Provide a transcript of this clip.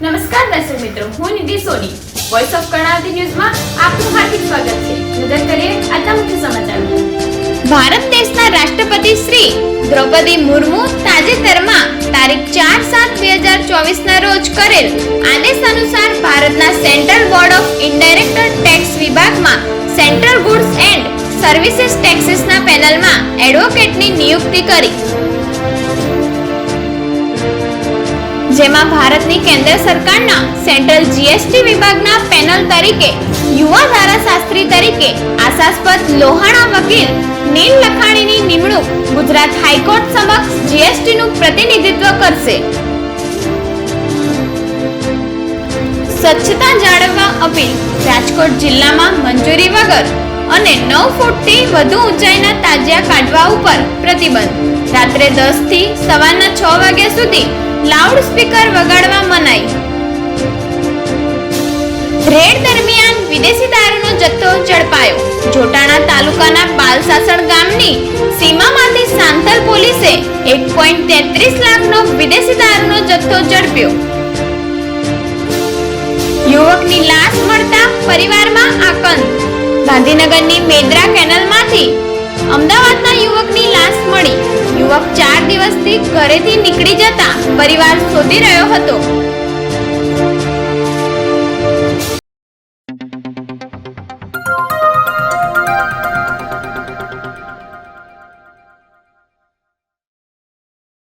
મિત્રો, હું Nidhi Soni. Voice of Karnavati ન્યૂઝમાં આપનું હાર્દિક સ્વાગત છે. નજર કરીએ આજના મુખ્ય સમાચાર ભારત દેશના રાષ્ટ્રપતિ શ્રી દ્રૌપદી મુર્મુ તાજેતરમાં તારીખ ચાર સાત બે હજાર ચોવીસના રોજ કરેલ આદેશ અનુસાર ભારતના central board of indirect tax વિભાગમાં સેન્ટ્રલ ગુડ્સ એન્ડ સર્વિસીસ ટેક્સીસના પેનલમાં એડવોકેટની નિયુક્તિ કરી. જેમાં ભારતની કેન્દ્ર સરકારના સેન્ટ્રલ જીએસટી વિભાગના પેનલ તરીકે, યુવા ધારાશાસ્ત્રી તરીકે, આશાસ્પદ લોહાણા વકીલ નીલ લખાણીની નિમણૂક ગુજરાત હાઈકોર્ટ સમક્ષ જીએસટીનું પ્રતિનિધિત્વ કરશે. સ્વચ્છતા જાળવવા અપીલ રાજકોટ જિલ્લામાં મંજૂરી વગર અને નવ ફૂટથી વધુ ઊંચાઈના તાજિયા કાઢવા ઉપર પ્રતિબંધ. રાત્રે દસથી સવારના વાગ્યા સુધી લાઉડ સ્પીકર વગાડવા મનાઈ રેડ દરમિયાન વિદેશી દારૂનો જથ્થો ઝડપાયો. જોટાણા તાલુકાના બાલસાસણ ગામની સીમામાંથી સાંતલ પોલીસે એક પોઈન્ટ તેત્રીસ લાખનો વિદેશી દારૂનો જથ્થો ઝડપ્યો. યુવકની લાશ મળતા પરિવારમાં આકંદ. ગાંધીનગરની મેદ્રા કેનલમાંથી અમદાવાદના યુવકની લાશ મળી. યુવક દિવસથી ઘરેથી નીકળી જતા પરિવાર શોધી રહ્યો હતો.